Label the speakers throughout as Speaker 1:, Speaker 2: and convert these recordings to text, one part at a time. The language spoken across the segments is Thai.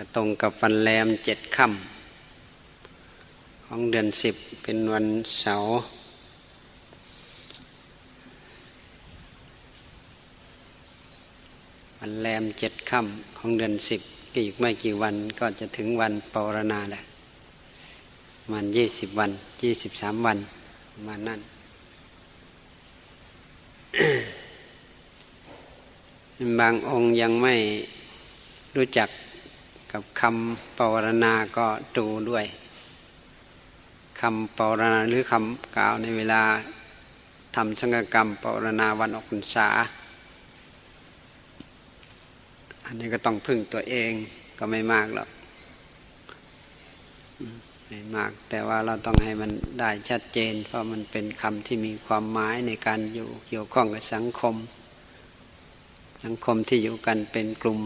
Speaker 1: ก็ตรงกับวันแรมเจ็ดค่ำของเดือนสิบเป็นวันเสาร์วันแรมเจ็ดค่ำของเดือนสิบอีกไม่กี่วันก็จะถึงวันปรณาแหละมันยี่สิบวันยี่สิบสามวันประมาณนั้นบางองค์ยังไม่รู้จัก กับคำปรณาก็ดูด้วยคำปรณาหรือคำกล่าวในเวลาทำสังฆกรรมปรณาวันออกพรรษา อันนี้ก็ต้องพึ่งตัวเองก็ไม่มากหรอกไม่มาก แต่ว่าเราต้องให้มันได้ชัดเจน เพราะมันเป็นคำที่มีความหมายในการอยู่เกี่ยวข้องกับสังคม สังคมที่อยู่กันเป็นกลุ่ม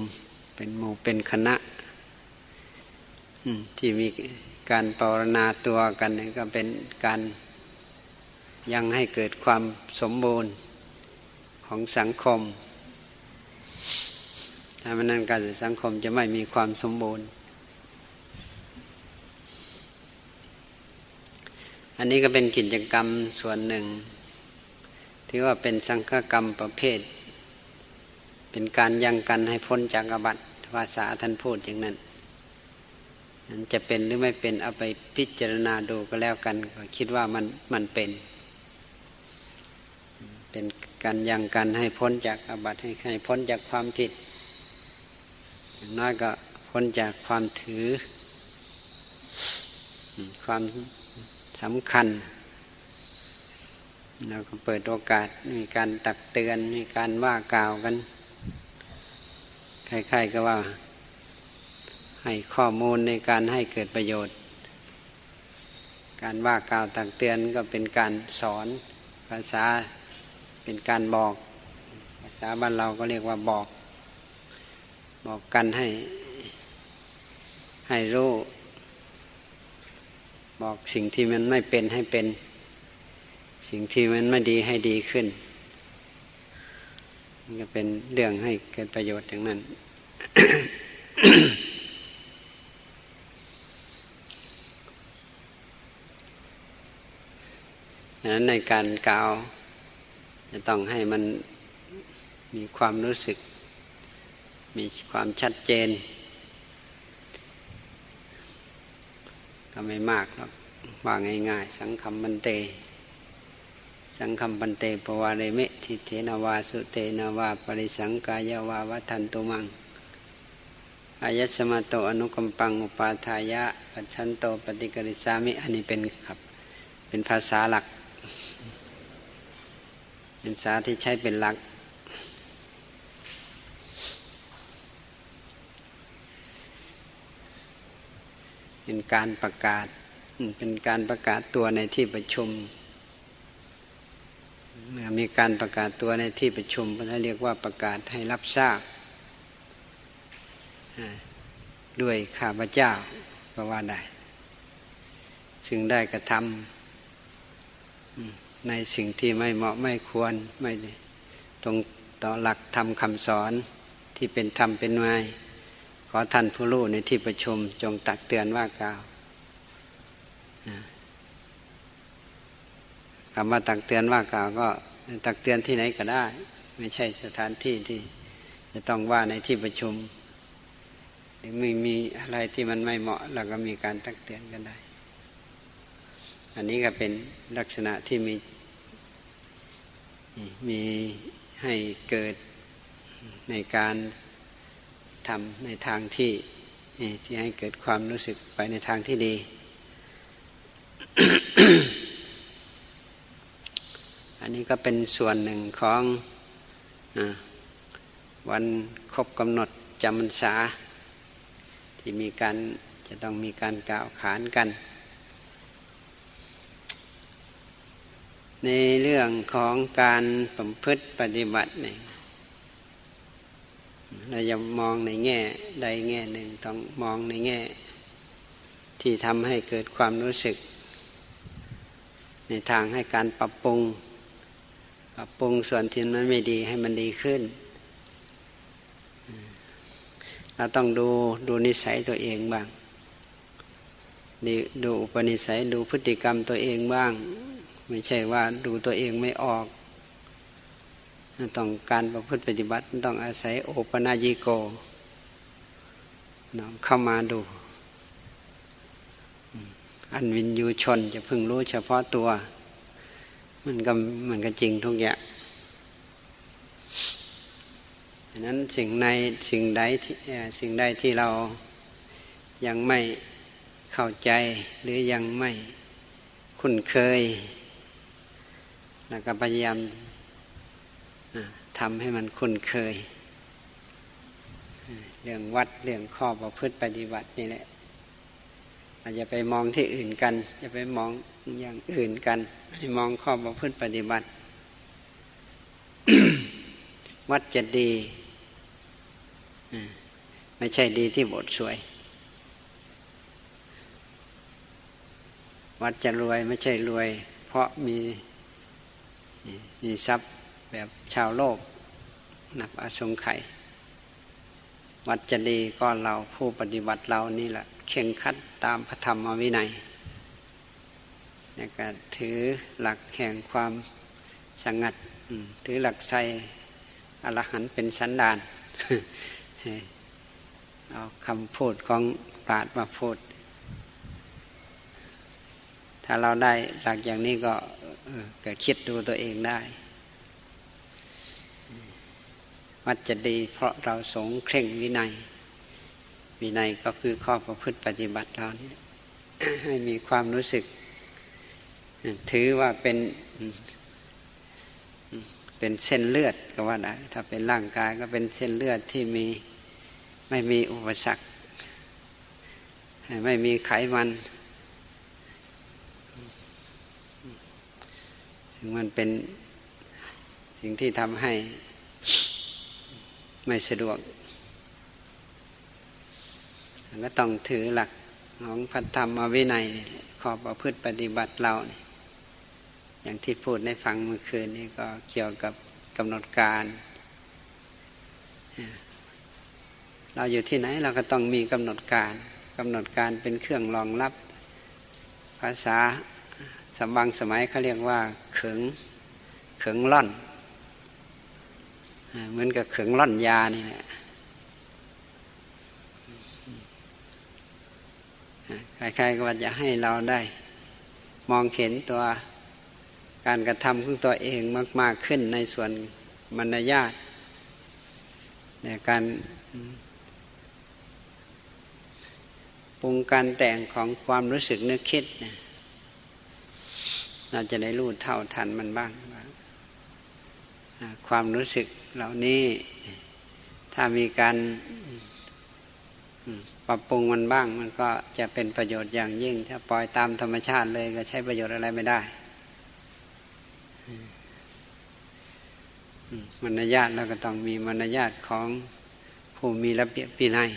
Speaker 1: เป็นหมู่เป็นคณะ ที่มีการปรณาตัวกันนี่ก็เป็นการยังให้เกิดความสมบูรณ์ของสังคม ถ้ามันนั้นการสังคมจะไม่มีความสมบูรณ์ อันนี้ก็เป็นกิจกรรมส่วนหนึ่ง ที่ว่าเป็นสังฆกรรมประเภท เป็นการยังกันให้พ้นจากอบัติภาษาท่านพูดอย่างนั้น มันจะเป็นหรือไม่เป็นเอาไปพิจารณาดูก็แล้วกันก็คิดว่ามันมันเป็น เป็นการยังกันให้พ้นจากอบัติให้ให้พ้นจากความผิดอย่างน้อยก็พ้นจากความถือ ความสำคัญแล้วก็เปิดโอกาสมีการตักเตือนมีการว่ากล่าวกันใครๆก็ว่า ให้ข้อมูลในการให้เกิดประโยชน์ การว่ากล่าวตักเตือนก็เป็นการสอนภาษาเป็นการบอก ภาษาบ้านเราก็เรียกว่าบอก บอกกันให้ ให้รู้ บอกสิ่งที่มันไม่เป็นให้เป็น สิ่งที่มันไม่ดีให้ดีขึ้นมันก็เป็นเรื่องให้เกิดประโยชน์อย่างนั้น ดังนั้นในการกล่าว จะต้องให้มันมีความรู้สึก มีความชัดเจน ก็ไม่มากหรอกว่าง่ายๆ สังคมบันเต สังคมบันเตปวารเมทิเทนาวาสุเตนาวาปริสังกายวาวัฒนตุมังอายัสมาโตอนุกัมปังอุปาทายะปัจฉันโตปฏิกริสามิอันนี้เป็นครับ เป็นภาษาหลัก เป็นภาษาที่ใช้เป็นหลัก เป็นการประกาศ เป็นการประกาศตัวในที่ประชุม เมื่อมีการประกาศตัวในที่ประชุมเขาเรียกว่าประกาศให้รับทราบด้วยข้าพเจ้าก็ว่าได้ ซึ่งได้กระทำ ในสิ่งที่ไม่เหมาะไม่ควรไม่ตรงต่อหลักธรรมคำสอนที่เป็นธรรมเป็นไม้ขอท่านผู้รู้ในที่ประชุมจงตักเตือนว่ากล่าวคำว่าตักเตือนว่ากล่าวก็ตักเตือนที่ไหนก็ได้ ไม่ใช่สถานที่ที่จะต้องว่าในที่ประชุมหรือไม่มีอะไรที่มันไม่เหมาะเราก็มีการตักเตือนกันได้ อันนี้ก็เป็นลักษณะที่มี มีให้เกิดในการทำในทางที่ที่ให้เกิดความรู้สึกไปในทางที่ดี อันนี้ก็เป็นส่วนหนึ่งของอวันครบกำหนดจำพรรษา ที่มีการจะต้องมีการกล่าวขานกัน ในเรื่องของการประพฤติปฏิบัติเนี่ยเราจะมองในแง่ใดแง่หนึ่งต้องมองในแง่ ที่ทำให้เกิดความรู้สึก ในทางให้การปรับปรุง ปรับปรุงส่วนที่มันไม่ดีให้มันดีขึ้น เราต้องดูดูนิสัยตัวเองบ้าง ดูอุปนิสัยดูพฤติกรรมตัวเองบ้าง ไม่ใช่ว่าดูตัวเองไม่ออกต้องการประพฤติปฏิบัติต้องอาศัยโอปนาญิโกน้องเข้ามาดู อันวินยูชนจะพึงรู้เฉพาะตัว มันก็มันก็จริงทุกอย่างดังนั้นสิ่งในสิ่งใดที่สิ่งใดที่เรายังไม่เข้าใจหรือยังไม่คุ้นเคย แล้วก็พยายามทำให้มันคุ้นเคย เรื่องวัดเรื่องข้อประพฤติปฏิบัตินี่แหละอาจจะไปมองที่อื่นกันจะไปมองอย่างอื่นกันให้มองข้อประพฤติปฏิบัติ วัดจะดีไม่ใช่ดีที่บทสวย วัดจะรวยไม่ใช่รวย เพราะมี มีทรัพย์แบบชาวโลก นับอาสงไขยวัดจะดีก็เราผู้ปฏิบัติเรานี่แหละเข่งคัดตามพระธรรมวินัยในการถือหลักแห่งความสงัดถือหลักใจอรหันเป็นสันดานเอาคำพูดของปราดมาพูด ถ้าเราได้หลักอย่างนี้ก็ก็คิดดูตัวเองได้วัดจะดีเพราะเราสงเคร่งวินัย วินัยก็คือข้อประพฤติปฏิบัติเรานี่ให้มีความรู้สึก ถือว่าเป็นเป็นเส้นเลือดก็ว่าได้ถ้าเป็นร่างกายก็เป็นเส้นเลือดที่มีไม่มีอุปสรรค ไม่มีไขมัน ซึ่งมันเป็นสิ่งที่ทำให้ไม่สะดวกก็ต้องถือหลักของพัฒธรรมวินัยขอประพฤติปฏิบัติเรา อย่างที่พูดในฟังเมื่อคืนนี้ก็เกี่ยวกับกำหนดการ เราอยู่ที่ไหนเราก็ต้องมีกำหนดการกำหนดการเป็นเครื่องรองรับ ภาษาสมบังสมัยเขาเรียกว่า ขิงเขิงล่อนเหมือนกับเขิงล่อนยานี่แหละใครๆก็ว่าจะให้เราได้ มองเห็นตัวการกระทำของตัวเองมาก ๆขึ้นในส่วนมรรยาทในการปรุงการแต่งของความรู้สึกนึกคิดเนี่ย เราจะได้รู้เท่าทันมันบ้างความรู้สึกเหล่านี้ถ้ามีการปรับปรุงมันบ้าง มันก็จะเป็นประโยชน์อย่างยิ่ง ถ้าปล่อยตามธรรมชาติเลยก็ใช้ประโยชน์อะไรไม่ได้มารยาทเราก็ต้องมีมารยาทของผู้มีระเบียบปีนัย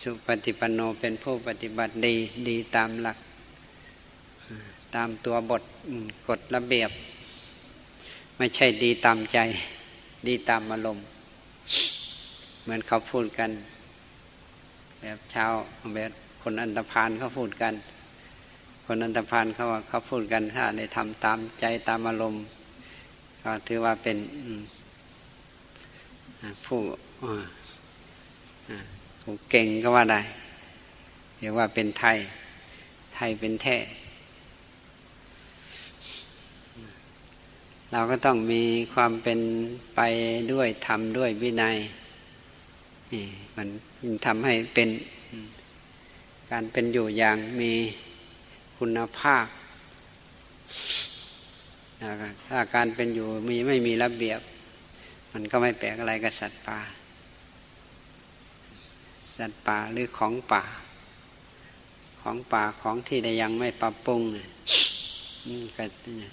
Speaker 1: สุปฏิปันโนเป็นผู้ปฏิบัติดีดีตามหลัก ตามตัวบทกฎระเบียบ ไม่ใช่ดีตามใจ ดีตามอารมณ์ เหมือนเขาพูดกัน แบบชาวแบบคนอันตรพานเขาพูดกัน คนอันตรพานเขาว่าเขาพูดกันถ้าได้ทำตามใจตามอารมณ์ ก็ถือว่าเป็นผู้ผู้เก่งก็ว่าได้เรียกว่าเป็นไทย ไทยเป็นแท้ เราก็ต้องมีความเป็นไปด้วยธรรมด้วยวินัยนี่มันทำให้เป็นการเป็นอยู่อย่างมีคุณภาพถ้าการเป็นอยู่มีไม่มีระเบียบ มันก็ไม่แปลกอะไรกับสัตว์ป่า สัตว์ป่าหรือของป่า ของป่าของที่ได้ยังไม่ปรับปรุงเนี่ย ก็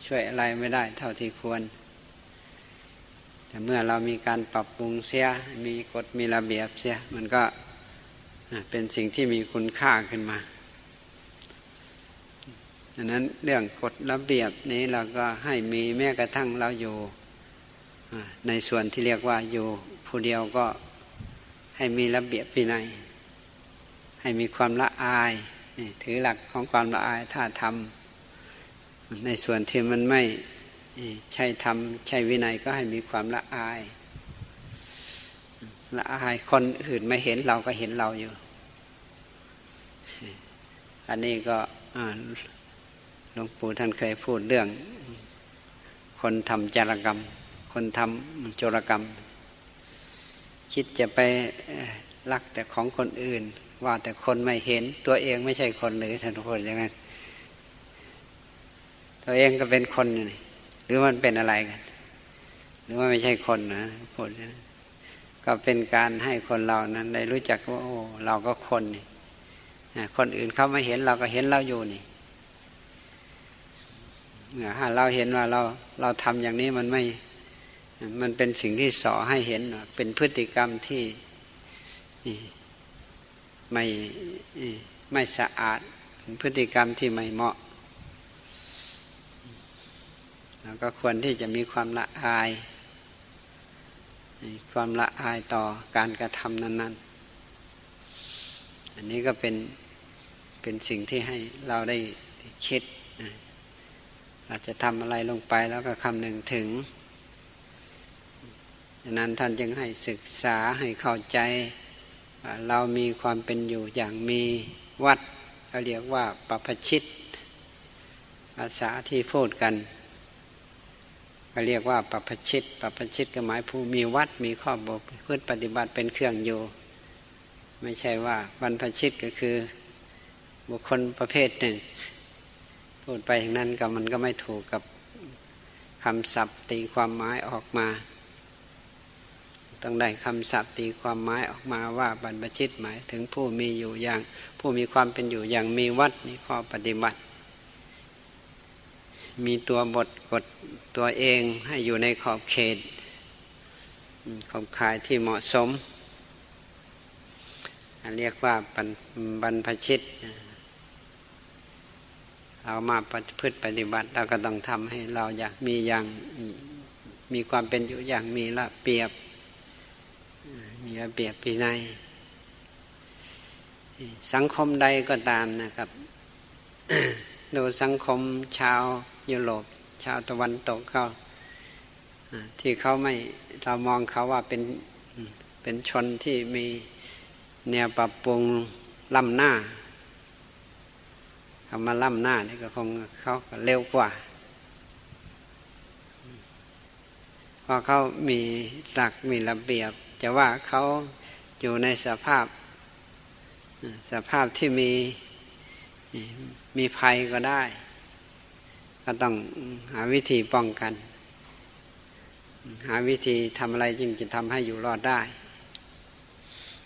Speaker 1: ช่วยอะไรไม่ได้เท่าที่ควร แต่เมื่อเรามีการปรับปรุงเสีย มีกฎมีระเบียบเสีย มันก็เป็นสิ่งที่มีคุณค่าขึ้นมาดังนั้นเรื่องกฎระเบียบนี้เราก็ให้มีแม้กระทั่งเราอยู่ในส่วนที่เรียกว่าอยู่ผู้เดียวก็ให้มีระเบียบวินัย ให้มีความละอายถือหลักของความละอายถ้าทำ ในส่วนที่มันไม่ใช่ทำใช่วินัยก็ให้มีความละอาย ละอายคนอื่นไม่เห็นเราก็เห็นเราอยู่ อันนี้ก็หลวงปู่ท่านเคยพูดเรื่อง คนทำจารกรรม คนทำโจรกรรม คิดจะไปรักแต่ของคนอื่น ว่าแต่คนไม่เห็นตัวเองไม่ใช่คนหรือท่านพูดอย่างนั้น ตัวเองก็เป็นคนนี่หรือมันเป็นอะไรกัน หรือว่าไม่ใช่คนนะพูดนะก็เป็นการให้คนเรานั้นได้รู้จักว่าโอ้เราก็คนนี่คนอื่นเขาไม่เห็นเราก็เห็นเราอยู่นี่ถ้าเราเห็นว่าเราเราทำอย่างนี้มันไม่ มันเป็นสิ่งที่สอให้เห็นเป็นพฤติกรรมที่ไม่ไม่สะอาดพฤติกรรมที่ไม่เหมาะ แล้วก็ควรที่จะมีความละอาย ความละอายต่อการกระทำนั้น ๆ อันนี้ก็เป็นเป็นสิ่งที่ให้เราได้คิดเราจะทำอะไรลงไปแล้วก็คำหนึ่งถึงดังนั้นท่านจึงให้ศึกษาให้เข้าใจ เรามีความเป็นอยู่อย่างมีวัดเขาเรียกว่าปปชิตภาษาที่พูดกัน ก็เรียกว่าปปชิตปปชิตก็หมายผู้มีวัดมีข้อบกพืชปฏิบัติเป็นเครื่องอยู่ ไม่ใช่ว่าบรรพชิตก็คือบุคคลประเภทหนึ่ง พูดไปอย่างนั้นก็มันก็ไม่ถูกกับคำศัพท์ตีความหมายออกมา ต้องได้คำศัพท์ตีความหมายออกมาว่าบรรพชิตหมายถึงผู้มีอยู่อย่าง ผู้มีความเป็นอยู่อย่างมีวัดมีข้อปฏิบัติ มีตัวบทกฎตัวเองให้อยู่ในขอบเขต ขอบข่ายที่เหมาะสม เรียกว่าบรรพชิต เรามาปฏิพฤติปฏิบัติเราก็ต้องทำให้เราอยากมีอย่างมีความเป็นอยู่อย่างมีระเบียบ มีระเบียบปีในสังคมใดก็ตามนะครับ ดูสังคมชาว ยุโรปชาวตะวันตกเขาที่เขาไม่เรามองเขาว่าเป็นเป็นชนที่มีแนวปรับปรุงล้ำหน้าคำมาล้ำหน้านี่ก็คงเขาเร็วกว่าเพราะเขามีหลักมีระเบียบ จะว่าเขาอยู่ในสภาพ สภาพที่มีมีภัยก็ได้ ก็ต้องหาวิธีป้องกัน หาวิธีทำอะไรจึงจะทำให้อยู่รอดได้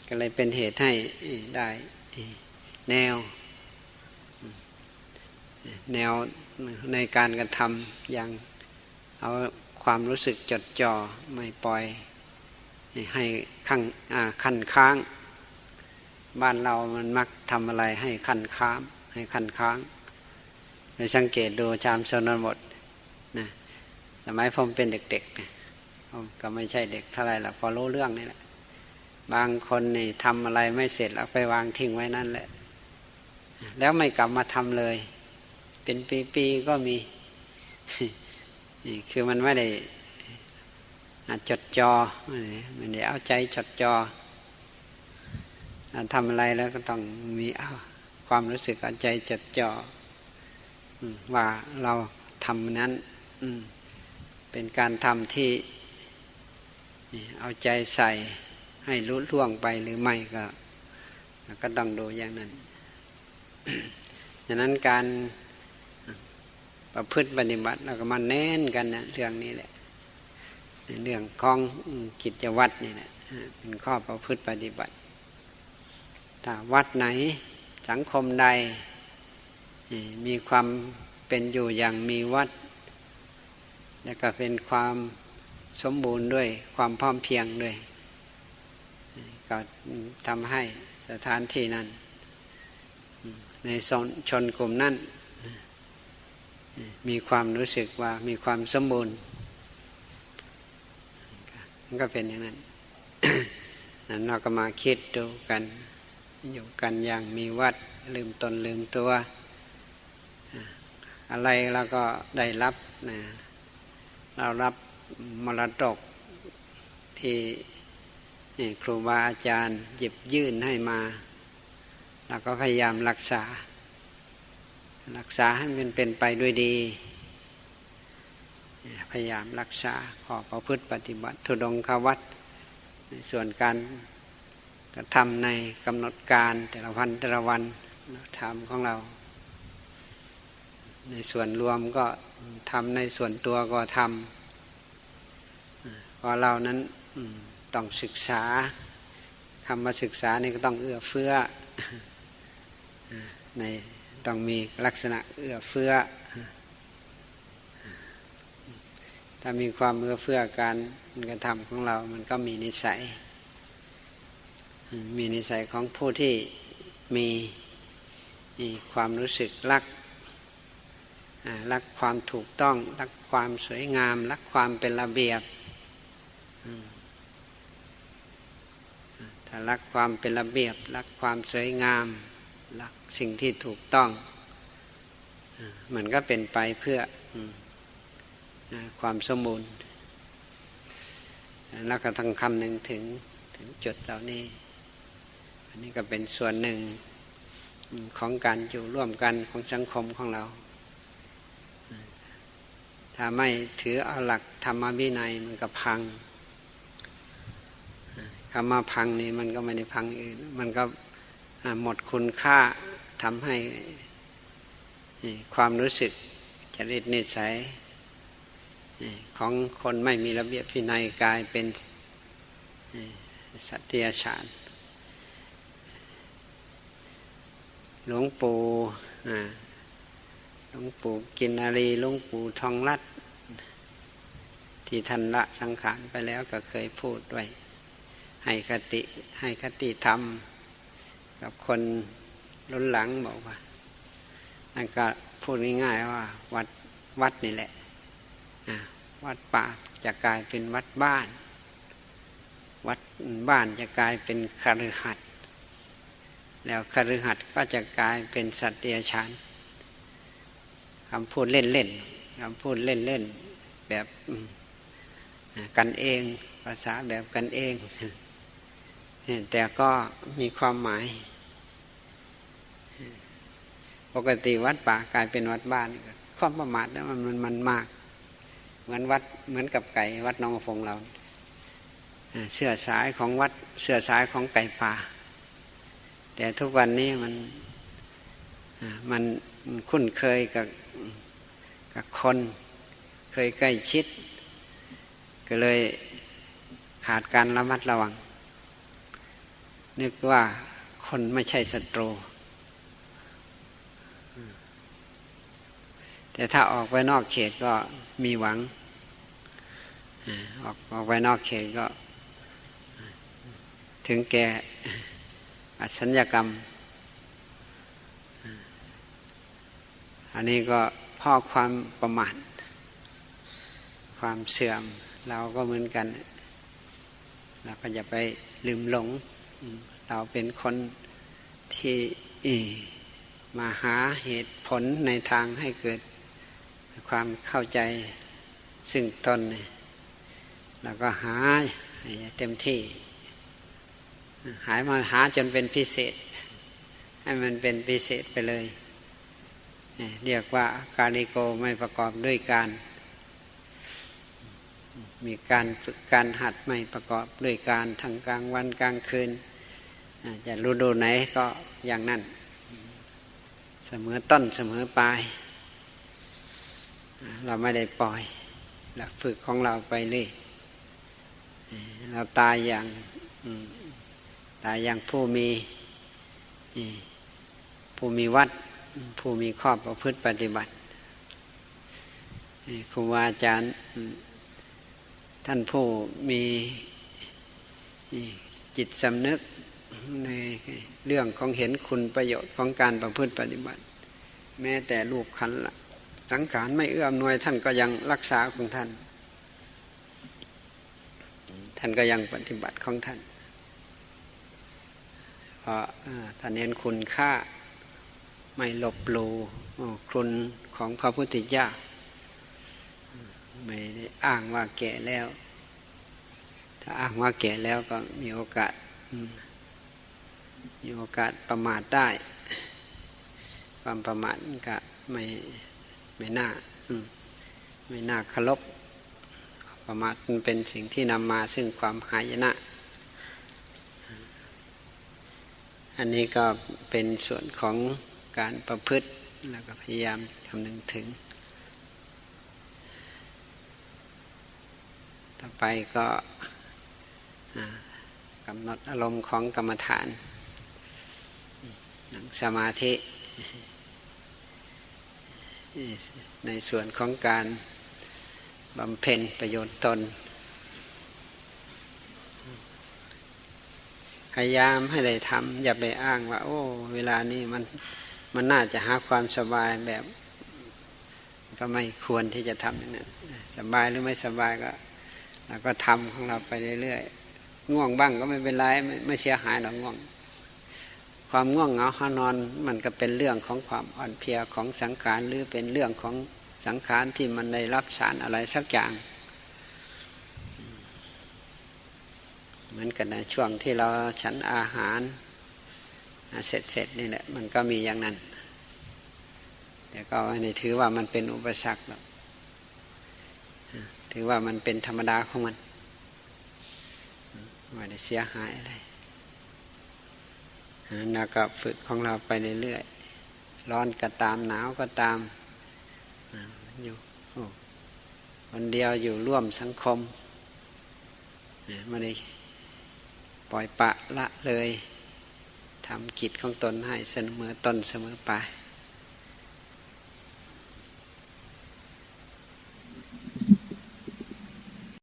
Speaker 1: ก็เลยเป็นเหตุให้ได้แนว แนวในการกระทำอย่างเอาความรู้สึกจดจ่อไม่ปล่อยให้ขังขันค้าง บ้านเรามันมักทำอะไรให้ขันค้างให้ขันค้าง ไปสังเกตดูชามชนบทนะสมัยผมเป็นเด็กๆนะผมก็ไม่ใช่เด็กเท่าไรหรอกพอรู้เรื่องนี่แหละ บางคนนี่ทำอะไรไม่เสร็จแล้วไปวางทิ้งไว้นั่นแหละ แล้วไม่กลับมาทำเลย เป็นปีๆก็มีคือมันไม่ได้จดจอไม่ได้เอาใจจดจอทำอะไรแล้วก็ต้องมีความรู้สึกเอาใจจดจ่อ ว่าเราทำนั้นเป็นการทำที่เอาใจใส่ให้รู้ล่วงไปหรือไม่ก็ ก็ต้องดูอย่างนั้นดังนั้นการประพฤติปฏิบัติเราก็มาแน่นกันนะเรื่องนี้แหละ เรื่องของกิจวัตรนี่แหละเป็นข้อประพฤติปฏิบัติถ้าวัดไหนสังคมใด มีความเป็นอยู่อย่างมีวัด และก็เป็นความสมบูรณ์ด้วยความพร้อมเพียงด้วย ก็ทำให้สถานที่นั้น ในชนกลุ่มนั้นมีความรู้สึกว่ามีความสมบูรณ์มันก็เป็นอย่างนั้นนั้นเราก็มาคิดดูกัน อยู่กันอย่างมีวัดลืมตนลืมตัว อะไรเราก็ได้รับนะเรารับมรดกที่ครูบาอาจารย์หยิบยื่นให้มาเราก็พยายามรักษา รักษาให้มันเป็นไปด้วยดี พยายามรักษาขอประพฤติปฏิบัติทุดงควัตในส่วนการกระทำในกำหนดการแต่ละวันแต่ละวันทำของเรา ในส่วนรวมก็ทำในส่วนตัวก็ทำเพราะเรานั้นต้องศึกษาคำมาศึกษานี่ก็ต้องเอื้อเฟื้อในต้องมีลักษณะเอื้อเฟื้อ ถ้ามีความเอื้อเฟื้อการกระทำของเรา มันก็มีนิสัย มีนิสัยของผู้ที่มีความรู้สึกรัก รักความถูกต้อง รักความสวยงาม รักความเป็นระเบียบถ้ารักความเป็นระเบียบ รักความสวยงามหลักสิ่งที่ถูกต้องมันก็เป็นไปเพื่อความสมบูรณ์แล้วก็ทั้งคำหนึ่งถึงถึงจุดเหล่านี้ อันนี้ก็เป็นส่วนหนึ่งของการอยู่ร่วมกันของสังคมของเรา ถ้าไม่ถือเอาหลักธรรมวินัยมันก็พังคำว่าพังนี่มันก็ไม่ได้พังอื่น มันก็หมดคุณค่าทำให้ความรู้สึกจริตนิสัยของคนไม่มีระเบียบพินัยกลายเป็นสัตยาชาญหลวงปู่ หลวงปู่กินนารีหลวงปู่ทองรัตที่ท่านละสังขารไปแล้วก็เคยพูดไว้ ให้คติให้คติธรรม กับคนรุ่นหลังบอกว่านั่นก็พูดง่ายๆว่า วัดวัดนี่แหละวัดป่าจะกลายเป็นวัดบ้าน วัดบ้านจะกลายเป็นคฤหัสถ์แล้วคฤหัสถ์ก็จะกลายเป็นสัตว์เดรัจฉาน คำพูดเล่นๆคำพูดเล่นๆแบบกันเอง ภาษาแบบกันเอง แต่ก็มีความหมาย ปกติวัดป่ากลายเป็นวัดบ้าน ความประมาทแล้วมันมันมาก เหมือนวัดเหมือนกับไก่ วัดน้องฟงเราเสื้อสายของวัดเสื้อสายของไก่ป่า แต่ทุกวันนี้มัน มันคุ้นเคยกับกับคนเคยใกล้ชิด ก็เลยขาดการระมัดระวัง นึกว่าคนไม่ใช่ศัตรู แต่ถ้าออกไปนอกเขตก็มีหวัง ออกออกไปนอกเขตก็ ถึงแก่อสัญญกรรม อันนี้ก็พ่อความประมาทความเสื่อมเราก็เหมือนกัน เราก็จะไปลืมหลง เราเป็นคนที่มาหาเหตุผลในทางให้เกิดความเข้าใจซึ่งตนเราก็หาเต็มที่ หายมาหาจนเป็นพิเศษ ให้มันเป็นพิเศษไปเลย เรียกว่าการิโกไม่ประกอบด้วยการ มีการฝึกการหัดไม่ประกอบด้วยการทั้งกลางวันกลางคืน จะรู้ดูไหนก็อย่างนั้น เสมอต้นเสมอปลาย เราไม่ได้ปล่อยเราฝึกของเราไปเลยเราตายอย่างตายอย่างผู้มีผู้มีวัด ผู้มีข้อประพฤติปฏิบัติครูอาจารย์ท่านผู้มีจิตสำนึกในเรื่องของเห็นคุณประโยชน์ของการประพฤติปฏิบัติ แม้แต่ลูกขันละสังขารไม่เอื้อมหน่วยท่านก็ยังรักษาของท่าน ท่านก็ยังปฏิบัติของท่าน เพราะท่านเน้นคุณค่า ไม่ลบหลูคุณของพระพุทธเจ้าไม่ได้อ้างว่าแก่แล้ว ถ้าอ้างว่าแก่แล้วก็มีโอกาสมีโอกาสประมาทได้ ความประมาทก็ไม่ไม่น่าไม่น่าเคารพประมาทเป็นสิ่งที่นำมาซึ่งความหายนะอันนี้ก็เป็นส่วนของ การประพฤติแล้วก็พยายามคำนึงถึง ต่อไปก็กำหนดอารมณ์ของกรรมฐาน นั่งสมาธิ ในส่วนของการบำเพ็ญประโยชน์ตน พยายามให้ได้ทำอย่าไปอ้างว่า โอ้ เวลานี้มัน มันน่าจะหาความสบายแบบ ก็ไม่ควรที่จะทำอย่างนั้นสบายหรือไม่สบายก็เราก็ทำของเราไปเรื่อยๆง่วงบ้างก็ไม่เป็นไรไม่ไม่เสียหายหรอกง่วง ความง่วงเหงาหานอนมันก็เป็นเรื่องของความอ่อนเพลียของสังขารหรือเป็นเรื่องของสังขารที่มันได้รับสารอะไรสักอย่างเหมือนกันนะช่วงที่เราฉันอาหาร เสร็จเสร็จนี่แหละมันก็มีอย่างนั้น แต่ก็ไม่ถือว่ามันเป็นอุปสรรคหรอกถือว่ามันเป็นธรรมดาของมันไม่ได้เสียหายอะไรแล้วก็ฝึกของเราไปเรื่อยๆร้อนก็ตามหนาวก็ตามอยู่คนเดียวอยู่ร่วมสังคมไม่ได้ปล่อยปะละเลย ทำกิจของตนให้เสมอต้นเสมอปลาย